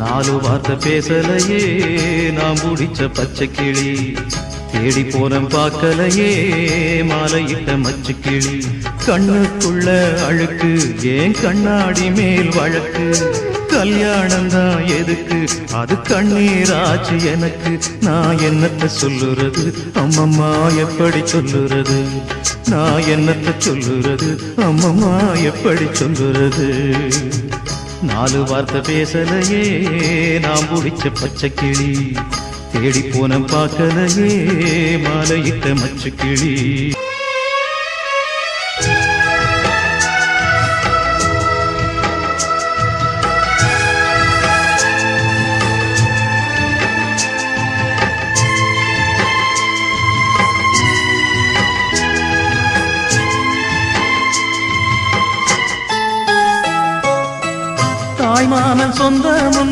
நாலு வார்த்தை பேசலையே. நான் முடிச்ச பச்சை கிளி. தேடி போன பார்க்கலையே. மாலையிட்ட மச்சு கிளி. கண்ணுக்குள்ள அழுக்கு ஏன் கண்ணாடி மேல் வழக்கு? கல்யாணம் தான் எதுக்கு? அது கண்ணீராச்சு எனக்கு. நான் என்னத்த சொல்லுறது? அம்மம்மா எப்படி சொல்லுறது? நான் என்னத்தை சொல்லுறது? அம்மம்மா எப்படி சொல்லுறது? நாலு வார்த்தை பேசலையே. நாம் பிடிச்ச பச்சை கிளி. தேடி போன பார்க்கலையே. மாலையிட்ட மச்சு கிளி. தாய்மாமன் சொந்த முன்னு